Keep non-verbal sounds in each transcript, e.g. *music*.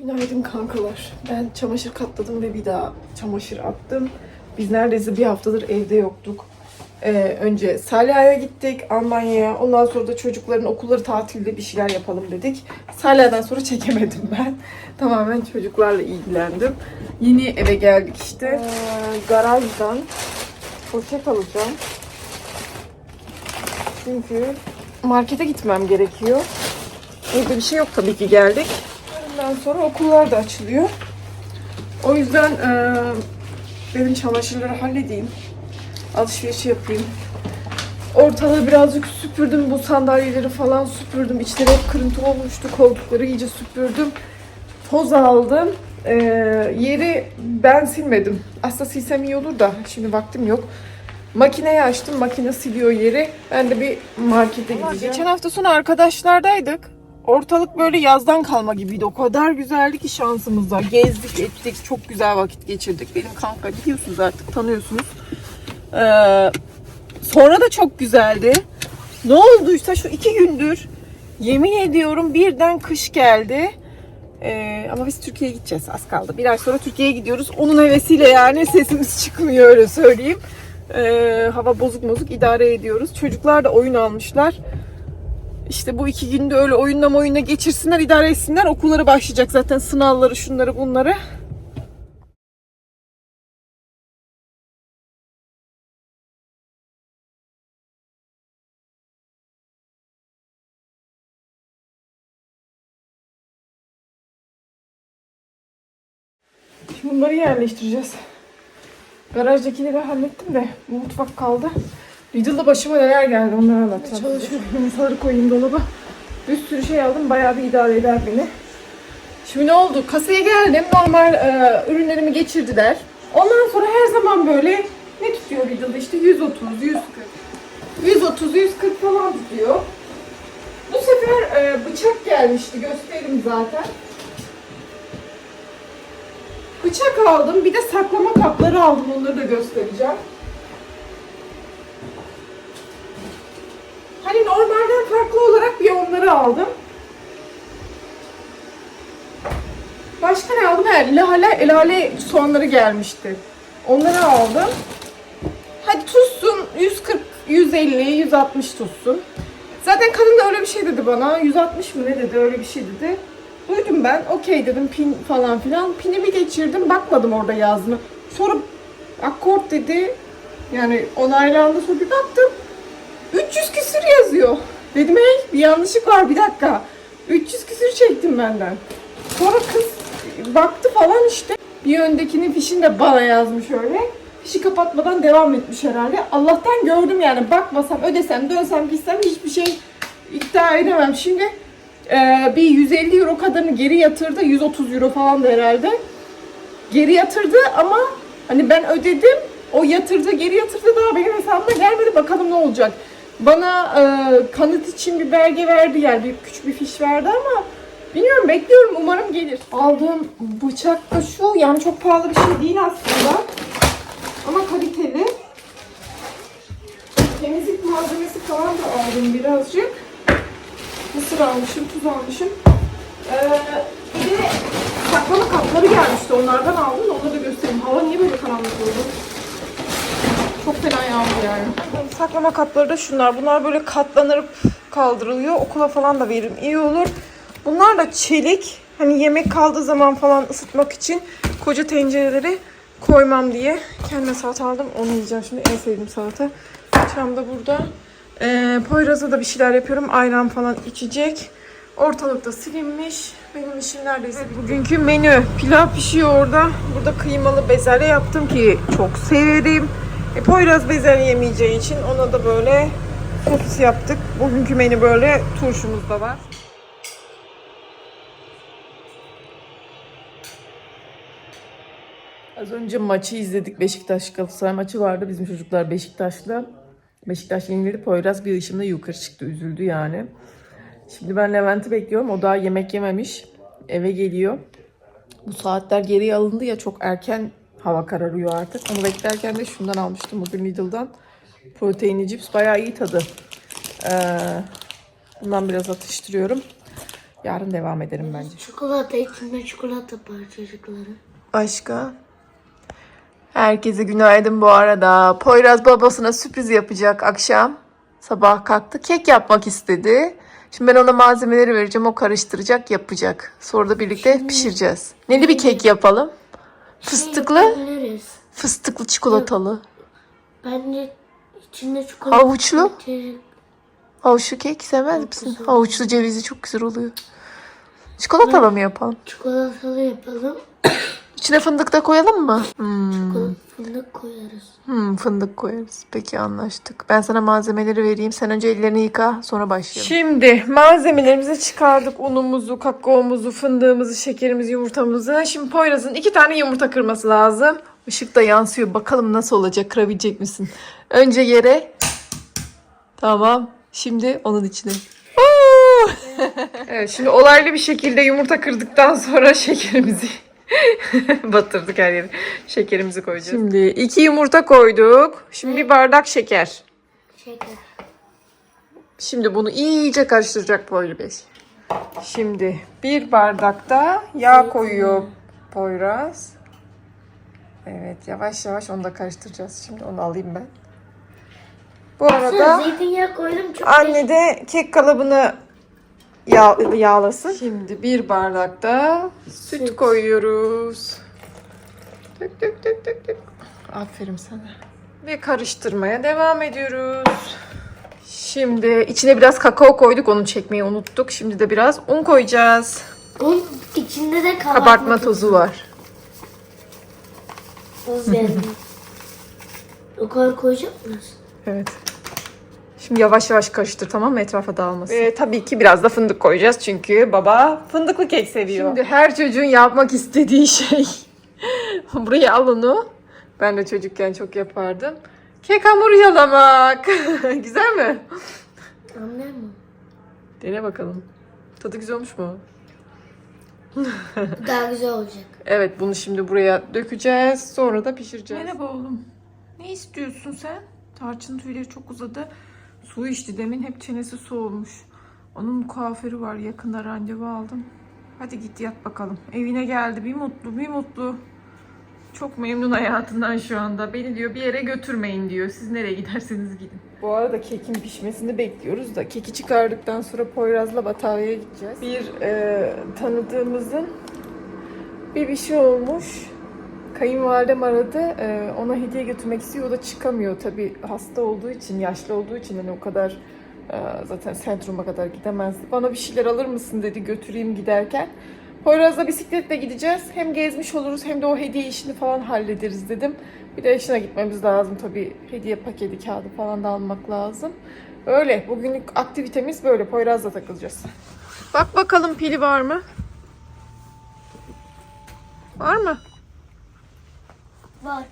Günaydın kankalar. Ben çamaşır katladım ve bir daha çamaşır attım. Biz neredeyse bir haftadır evde yoktuk. Ee, önce Salya'ya gittik, Almanya'ya. Ondan sonra da çocukların okulları tatilde bir şeyler yapalım dedik. Salya'dan sonra çekemedim ben. *laughs* Tamamen çocuklarla ilgilendim. Yeni eve geldik işte. Ee, garajdan poşet alacağım. Çünkü markete gitmem gerekiyor. Evde bir şey yok tabii ki geldik. Ondan sonra okullar da açılıyor. O yüzden eee benim çamaşırları halledeyim. Alışveriş yapayım. Ortalığı birazcık süpürdüm. Bu sandalyeleri falan süpürdüm. İçleri hep kırıntı olmuştu. Koltukları iyice süpürdüm. Toz aldım. Eee, yeri ben silmedim. Aslında silsem iyi olur da şimdi vaktim yok. Makineyi açtım. Makine siliyor yeri. Ben de bir markete gideceğim. Geçen hafta sonu arkadaşlardaydık. Ortalık böyle yazdan kalma gibiydi. O kadar güzeldi ki şansımızda. Gezdik ettik. Çok güzel vakit geçirdik. Benim kanka biliyorsunuz artık tanıyorsunuz. Ee, sonra da çok güzeldi. Ne olduysa şu iki gündür yemin ediyorum birden kış geldi. Ee, ama biz Türkiye'ye gideceğiz az kaldı. Bir ay sonra Türkiye'ye gidiyoruz. Onun hevesiyle yani sesimiz çıkmıyor öyle söyleyeyim. Ee, hava bozuk bozuk idare ediyoruz. Çocuklar da oyun almışlar. İşte bu iki günde öyle oyunla oyunla geçirsinler, idare etsinler. Okulları başlayacak zaten sınavları, şunları bunları. Şimdi bunları yerleştireceğiz. Garajdakileri hallettim de mutfak kaldı. Lidl'da başıma neler geldi onları anlatacağım. Çalışıyorum. *laughs* Yumurtaları koyayım dolaba. Bir sürü şey aldım. Bayağı bir idare eder beni. Şimdi ne oldu? Kasaya geldim. Normal e, ürünlerimi geçirdiler. Ondan sonra her zaman böyle ne tutuyor Lidl'da? İşte 130, 140. 130, 140 falan tutuyor. Bu sefer e, bıçak gelmişti. Gösteririm zaten. Bıçak aldım. Bir de saklama kapları aldım. Onları da göstereceğim. Hani normalden farklı olarak bir onları aldım. Başka ne aldım? He, lale, lale soğanları gelmişti. Onları aldım. Hadi tutsun 140, 150, 160 tutsun. Zaten kadın da öyle bir şey dedi bana. 160 mı ne dedi öyle bir şey dedi. Duydum ben. Okey dedim pin falan filan. Pini bir geçirdim. Bakmadım orada yazdığını. Sonra akort dedi. Yani onaylandı. Sonra bir baktım. 300 küsür yazıyor. Dedim hey bir yanlışlık var bir dakika. 300 küsür çektim benden. Sonra kız baktı falan işte. Bir öndekinin fişini de bana yazmış öyle. Fişi kapatmadan devam etmiş herhalde. Allah'tan gördüm yani bakmasam, ödesem, dönsem, gitsem hiçbir şey iddia edemem. Şimdi e, bir 150 euro kadarını geri yatırdı. 130 euro falan da herhalde. Geri yatırdı ama hani ben ödedim. O yatırdı, geri yatırdı daha benim hesabıma gelmedi. Bakalım ne olacak. Bana e, kanıt için bir belge verdi yani bir küçük bir fiş verdi ama bilmiyorum bekliyorum umarım gelir. Aldığım bıçak da şu yani çok pahalı bir şey değil aslında. Ama kaliteli. Temizlik malzemesi falan da aldım birazcık. Mısır almışım, tuz almışım. Ee, bir de saklama kapları gelmişti. Onlardan aldım onları da göstereyim. Hava niye böyle karanlık oldu? Çok fena yağmur yani. Saklama kapları da şunlar. Bunlar böyle katlanıp kaldırılıyor. Okula falan da veririm. iyi olur. Bunlar da çelik. Hani yemek kaldığı zaman falan ısıtmak için koca tencereleri koymam diye kendime salata aldım. Onu yiyeceğim şimdi. En sevdiğim salata. Bıçağım da burada. Ee, Poyraz'a da bir şeyler yapıyorum. Ayran falan içecek. Ortalıkta silinmiş. Benim işim neredeyse bitti. Bugünkü menü. Pilav pişiyor orada. Burada kıymalı bezelye yaptım ki çok severim. E, Poyraz bezelye yemeyeceği için ona da böyle sosis yaptık. Bugünkü menü böyle turşumuz da var. Az önce maçı izledik. Beşiktaş Galatasaray maçı vardı. Bizim çocuklar Beşiktaşlı. Beşiktaş yenildi. Poyraz bir ışımda yukarı çıktı. Üzüldü yani. Şimdi ben Levent'i bekliyorum. O daha yemek yememiş. Eve geliyor. Bu saatler geriye alındı ya çok erken hava kararıyor artık. Onu beklerken de şundan almıştım bugün Lidl'dan. Proteinli cips. Bayağı iyi tadı. Ee, bundan biraz atıştırıyorum. Yarın devam ederim bence. Çikolata içinde çikolata parçacıkları. Başka? Herkese günaydın bu arada. Poyraz babasına sürpriz yapacak akşam. Sabah kalktı. Kek yapmak istedi. Şimdi ben ona malzemeleri vereceğim. O karıştıracak, yapacak. Sonra da birlikte pişireceğiz. Neli bir kek yapalım? Fıstıklı, Yapabiliriz. fıstıklı çikolatalı. Bence içinde çikolata Havuçlu? içecek. Havuçlu kek sevmez misin? güzel. Havuçlu cevizi çok güzel oluyor. Çikolatalı mı yapalım? Çikolatalı yapalım. İçine fındık da koyalım mı? Hmm. Fındık koyarız. Hmm, fındık koyarız. Peki anlaştık. Ben sana malzemeleri vereyim. Sen önce ellerini yıka sonra başlayalım. Şimdi malzemelerimizi çıkardık. Unumuzu, kakaomuzu, fındığımızı, şekerimizi, yumurtamızı. Şimdi Poyraz'ın iki tane yumurta kırması lazım. Işık da yansıyor. Bakalım nasıl olacak? Kırabilecek misin? Önce yere. Tamam. Şimdi onun içine. *laughs* Evet şimdi olaylı bir şekilde yumurta kırdıktan sonra *laughs* şekerimizi *laughs* batırdık her yere. Şekerimizi koyacağız. Şimdi iki yumurta koyduk. Şimdi bir bardak şeker. Şeker. Şimdi bunu iyice karıştıracak Poyraz Bey. Şimdi bir bardakta yağ koyuyor Poyraz. Evet yavaş yavaş onu da karıştıracağız. Şimdi onu alayım ben. Bu arada Zeytinyağı koydum çok Anne de kek kalıbını yağ, yağlasın. Şimdi bir bardakta süt, Süt. koyuyoruz. Dök dök dök dök dök. Aferin sana. Ve karıştırmaya devam ediyoruz. Şimdi içine biraz kakao koyduk. Onu çekmeyi unuttuk. Şimdi de biraz un koyacağız. Un içinde de kabartma, Kabartma tozu var. tozu geldi. o kadar koyacak mıyız? Evet. Şimdi yavaş yavaş karıştır tamam mı etrafa dağılmasın. Ve tabii ki biraz da fındık koyacağız çünkü baba fındıklı kek seviyor. Şimdi her çocuğun yapmak istediği şey. *laughs* Buraya al onu. Ben de çocukken çok yapardım. Kek hamuru yalamak. *laughs* güzel mi? Anlar mı? Dene bakalım. Tadı güzel olmuş mu? Bu *laughs* daha güzel olacak. Evet bunu şimdi buraya dökeceğiz. Sonra da pişireceğiz. Merhaba oğlum. Ne istiyorsun sen? Tarçın tüyleri çok uzadı. Su içti demin hep çenesi su olmuş. Onun kuaförü var yakında randevu aldım. Hadi git yat bakalım. Evine geldi bir mutlu bir mutlu. Çok memnun hayatından şu anda. Beni diyor bir yere götürmeyin diyor. Siz nereye giderseniz gidin. Bu arada kekin pişmesini bekliyoruz da keki çıkardıktan sonra Poyraz'la Batavya'ya gideceğiz. Bir e, tanıdığımızın bir bir şey olmuş. Kayınvalidem aradı. Ee, ona hediye götürmek istiyor. O da çıkamıyor. Tabii hasta olduğu için, yaşlı olduğu için hani o kadar e, zaten sentruma kadar gidemezdi. Bana bir şeyler alır mısın dedi götüreyim giderken. Poyraz'la bisikletle gideceğiz. Hem gezmiş oluruz hem de o hediye işini falan hallederiz dedim. Bir de yaşına gitmemiz lazım tabii. Hediye paketi kağıdı falan da almak lazım. Öyle. Bugünlük aktivitemiz böyle. Poyraz'la takılacağız. Bak bakalım pili var mı? Var mı? Var.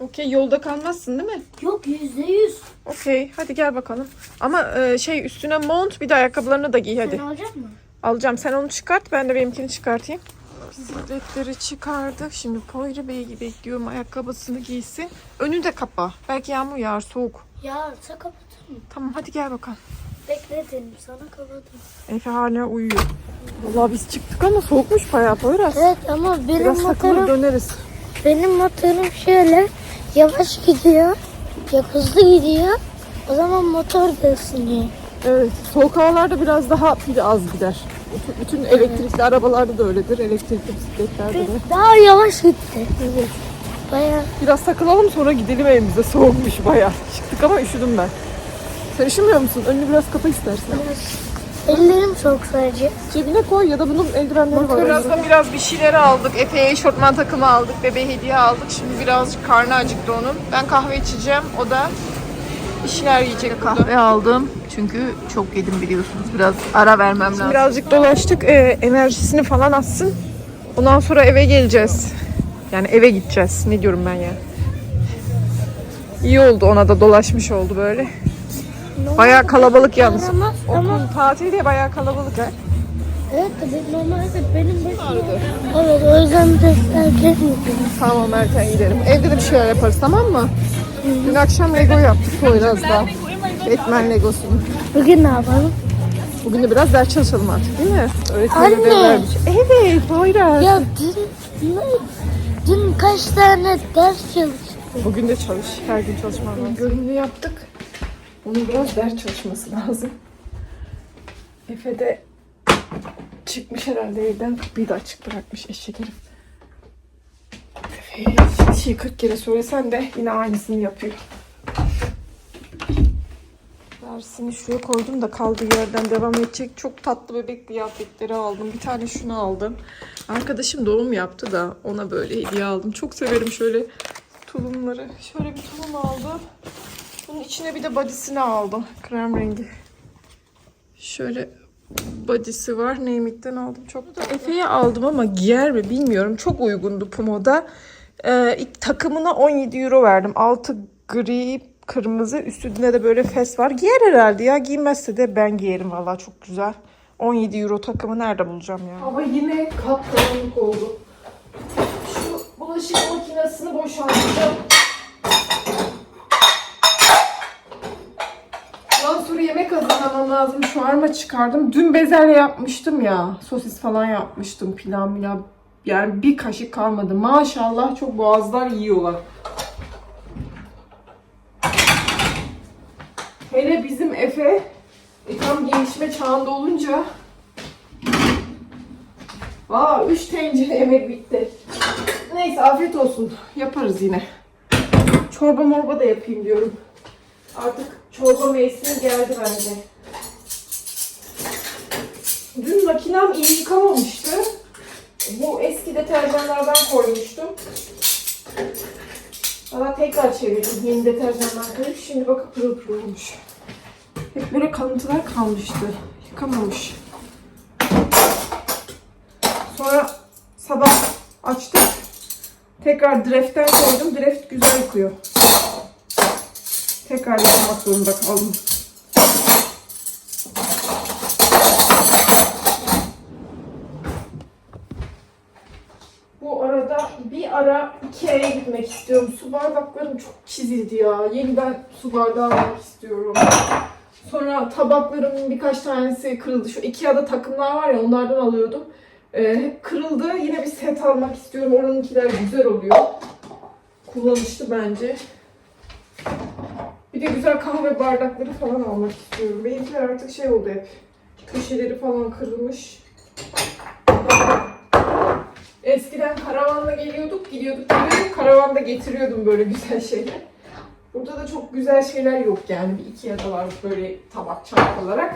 Okey yolda kalmazsın değil mi? Yok yüzde yüz. Okey hadi gel bakalım. Ama e, şey üstüne mont bir de ayakkabılarını da giy hadi. Sen alacak mısın? Alacağım sen onu çıkart ben de benimkini çıkartayım. Bisikletleri çıkardık. Şimdi Poyra Bey'i bekliyorum ayakkabısını giysin. Önü de kapa. Belki yağmur yağar soğuk. Ya sen kapatır mı? Tamam hadi gel bakalım. Bekletin sana kapatın. Efe hala uyuyor. Vallahi biz çıktık ama soğukmuş bayağı Poyraz. Evet ama benim Biraz takılır motorum, döneriz. Benim motorum şöyle yavaş gidiyor. Ya hızlı gidiyor. O zaman motor da ısınıyor. Evet soğuk havalarda biraz daha pili az gider. Bütün- elektrikli arabalarda da öyledir. Elektrikli bisikletlerde de. Daha yavaş gitti. Bayağı. Biraz takılalım sonra gidelim evimize. Soğukmuş bayağı. Çıktık ama üşüdüm ben. Sen üşümüyor musun? Önünü biraz kapa istersen. Ellerim soğuk sadece. Cebine koy ya da bunun eldivenleri var. Birazdan biraz bir şeyler aldık. Efe'ye eşortman takımı aldık. Bebeğe hediye aldık. Şimdi birazcık karnı acıktı onun. Ben kahve içeceğim. O da bir şeyler yiyecek. Kahve aldım. Çünkü çok yedim biliyorsunuz. Biraz ara vermem lazım. Birazcık dolaştık. Ee, enerjisini falan atsın. Ondan sonra eve geleceğiz. Yani eve gideceğiz. Ne diyorum ben ya? İyi oldu ona da dolaşmış oldu böyle. Bayağı kalabalık yalnız. Ama, ama Okul tatili diye bayağı kalabalık ha. evet tabii normalde benim başım. Evet o yüzden de erkek? Tamam erken gidelim. Evde de bir şeyler yaparız tamam mı? Dün akşam Lego yaptık Poyraz'da. Batman Legosunu. Bugün ne yapalım? Bugün de biraz ders çalışalım artık değil mi? Öğretmen Anne. ödev vermiş. Evet Poyraz. Ya dün, dün, dün kaç tane ders çalıştım. Bugün de çalış. Her gün çalışman lazım. Görünümü yaptık. Onun biraz ders çalışması lazım. Efe de çıkmış herhalde evden. Kapıyı da açık bırakmış eşek herif. Efe'ye şey 40 kere söylesen de yine aynısını yapıyor. Dersini şuraya koydum da kaldığı yerden devam edecek. Çok tatlı bebek kıyafetleri aldım. Bir tane şunu aldım. Arkadaşım doğum yaptı da ona böyle hediye aldım. Çok severim şöyle tulumları. Şöyle bir tulum aldım. Bunun içine bir de body'sini aldım. Krem rengi. Şöyle body'si var. Nameit'ten aldım. Çok da Efe'ye aldım ama giyer mi bilmiyorum. Çok uygundu Pumo'da. Ee, takımına 17 euro verdim. Altı gri kırmızı üstünde de böyle fes var. Giyer herhalde ya. Giymezse de ben giyerim valla çok güzel. 17 euro takımı nerede bulacağım ya? Hava yine kapkaranlık oldu. Şu bulaşık makinesini boşaltacağım. Ondan sonra yemek lazım. Şuarma çıkardım. Dün bezelye yapmıştım ya. Sosis falan yapmıştım. Pilav milav. Yani bir kaşık kalmadı. Maşallah çok boğazlar yiyorlar. Hele bizim Efe e, tam gelişme çağında olunca Aa, üç tencere yemek bitti. Neyse afiyet olsun. Yaparız yine. Çorba morba da yapayım diyorum. Artık çorba mevsimi geldi bence. Dün makinem iyi yıkamamıştı. Bu eski deterjanlardan koymuştum. Ama tekrar çevirdim yeni deterjanlar koyup şimdi bakın pırıl pırıl olmuş. Hep böyle kalıntılar kalmıştı. Yıkamamış. Sonra sabah açtım. Tekrar Draft'ten koydum. Draft güzel yıkıyor. Tekrar yapmak zorunda kaldım. Bu arada bir ara Ikea'ya gitmek istiyorum. Su bardaklarım çok çizildi ya. Yeniden su bardağı almak istiyorum. Sonra tabaklarımın birkaç tanesi kırıldı. Şu Ikea'da takımlar var ya onlardan alıyordum. Ee, hep kırıldı. Yine bir set almak istiyorum. Oranınkiler güzel oluyor. Kullanışlı bence. Bir de güzel kahve bardakları falan almak istiyorum. Benimkiler artık şey oldu hep. Köşeleri falan kırılmış. Eskiden karavanla geliyorduk, gidiyorduk, geliyorduk. Karavanda getiriyordum böyle güzel şeyler. Burada da çok güzel şeyler yok yani. Bir iki ya da var böyle tabak çanak olarak.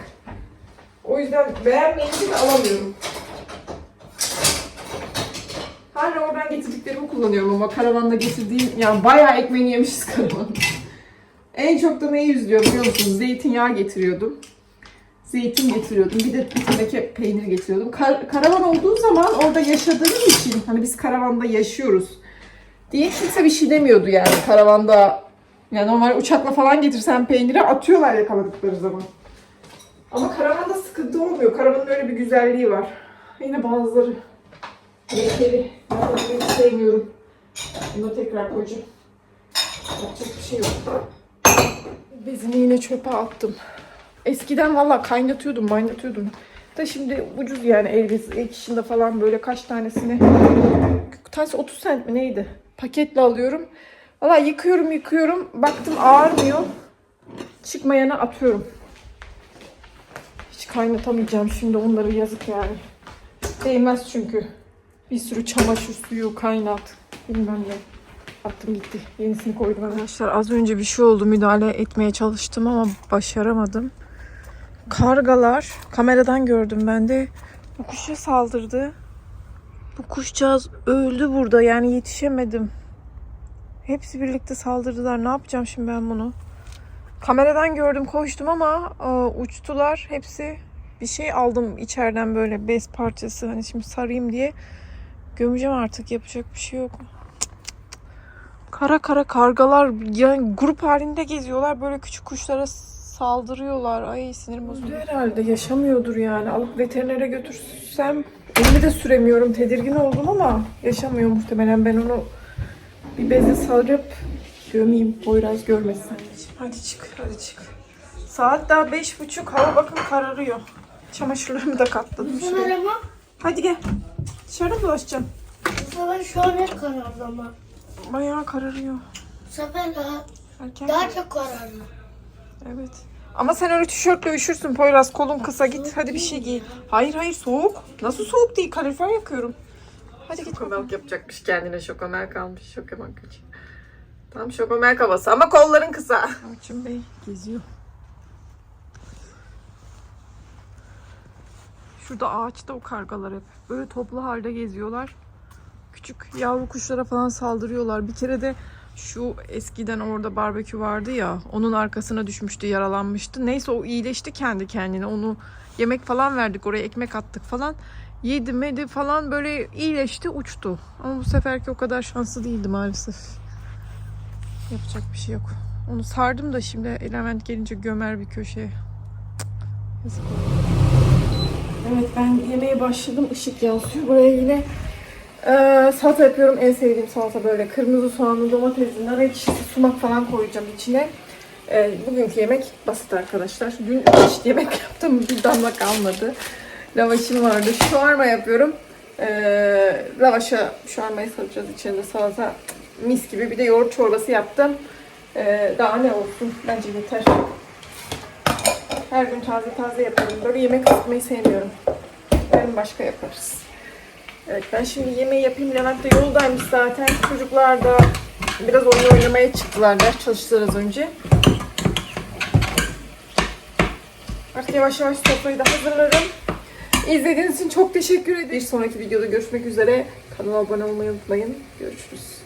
O yüzden beğenmeyince de alamıyorum. Hala oradan getirdiklerimi kullanıyorum ama karavanda getirdiğim, yani bayağı ekmeğini yemişiz karavanda. En çok da neyi üzülüyor biliyor musunuz? Zeytinyağı getiriyordum. Zeytin getiriyordum. Bir de bir teneke peynir getiriyordum. Kar- karavan olduğu zaman orada yaşadığım için hani biz karavanda yaşıyoruz diye kimse bir şey demiyordu yani karavanda. Yani normal uçakla falan getirsen peyniri atıyorlar yakaladıkları zaman. Ama karavanda sıkıntı olmuyor. Karavanın öyle bir güzelliği var. Yine bazıları renkleri ben hiç sevmiyorum. Bunu tekrar koyacağım. Yapacak bir şey yok. Bezini yine çöpe attım. Eskiden valla kaynatıyordum, kaynatıyordum. Da şimdi ucuz yani Elvis ilk işinde falan böyle kaç tanesini tanesi 30 cent mi neydi? Paketle alıyorum. Valla yıkıyorum yıkıyorum. Baktım ağırmıyor. Çıkmayana atıyorum. Hiç kaynatamayacağım şimdi onları yazık yani. Değmez çünkü. Bir sürü çamaşır suyu kaynat. Bilmem ne. Attım gitti. Yenisini koydum arkadaşlar. Az önce bir şey oldu. Müdahale etmeye çalıştım ama başaramadım. Kargalar. Kameradan gördüm ben de. Bu kuşa saldırdı. Bu kuşcağız öldü burada. Yani yetişemedim. Hepsi birlikte saldırdılar. Ne yapacağım şimdi ben bunu? Kameradan gördüm koştum ama e, uçtular. Hepsi bir şey aldım içeriden böyle bez parçası. Hani şimdi sarayım diye. Gömeceğim artık. Yapacak bir şey yok. Kara kara kargalar yani grup halinde geziyorlar. Böyle küçük kuşlara saldırıyorlar. Ay sinirim bozuldu. Herhalde yaşamıyordur yani. Alıp veterinere götürsem elimi de süremiyorum. Tedirgin oldum ama yaşamıyor muhtemelen. Ben onu bir beze sarıp gömeyim. Poyraz görmesin. Hadi çık, hadi çık. Saat daha beş buçuk. Hava bakın kararıyor. Çamaşırlarımı da katladım şuraya. Hadi gel. Dışarı mı dolaşacaksın? bu sefer şöyle karardı ama. Bayağı kararıyor. Bu sefer daha, Erken. daha çok karardı. Evet. Ama sen öyle tişörtle üşürsün Poyraz. Kolun kısa git. Hadi bir şey giy. Hayır hayır soğuk. Nasıl soğuk değil? Kalorifer yakıyorum. Hadi git. Şokomelk yapacakmış kendine. Şokomelk almış. Şokomelk için. Tam şokomelk havası ama kolların kısa. Orçun Bey geziyor. Şurada ağaçta o kargalar hep. Böyle toplu halde geziyorlar. Küçük yavru kuşlara falan saldırıyorlar. Bir kere de şu eskiden orada barbekü vardı ya. Onun arkasına düşmüştü, yaralanmıştı. Neyse o iyileşti kendi kendine. Onu yemek falan verdik. Oraya ekmek attık falan. Yedi medi falan böyle iyileşti, uçtu. Ama bu seferki o kadar şanslı değildi maalesef. Yapacak bir şey yok. Onu sardım da şimdi element gelince gömer bir köşeye. Yazık oldu. Evet ben yemeğe başladım. Işık yansıyor. Buraya yine ee, salata yapıyorum. En sevdiğim salata böyle. Kırmızı soğanlı, domatesli, nar ekşisi, sumak falan koyacağım içine. Ee, bugünkü yemek basit arkadaşlar. Dün çeşit yemek *laughs* yaptım. Bir damla kalmadı. Lavaşım vardı. Şuarma yapıyorum. Ee, lavaşa şuarmayı saracağız. İçinde salata mis gibi. Bir de yoğurt çorbası yaptım. Ee, daha ne olsun? Bence yeter. Her gün taze taze yaparım. Böyle yemek yapmayı sevmiyorum. Yarın başka yaparız. Evet ben şimdi yemeği yapayım. Levent de yoldaymış zaten. Çocuklar da biraz oyun oynamaya çıktılar. Ders çalıştılar az önce. Artık yavaş yavaş sofrayı da hazırlarım. İzlediğiniz için çok teşekkür ederim. Bir sonraki videoda görüşmek üzere. Kanala abone olmayı unutmayın. Görüşürüz.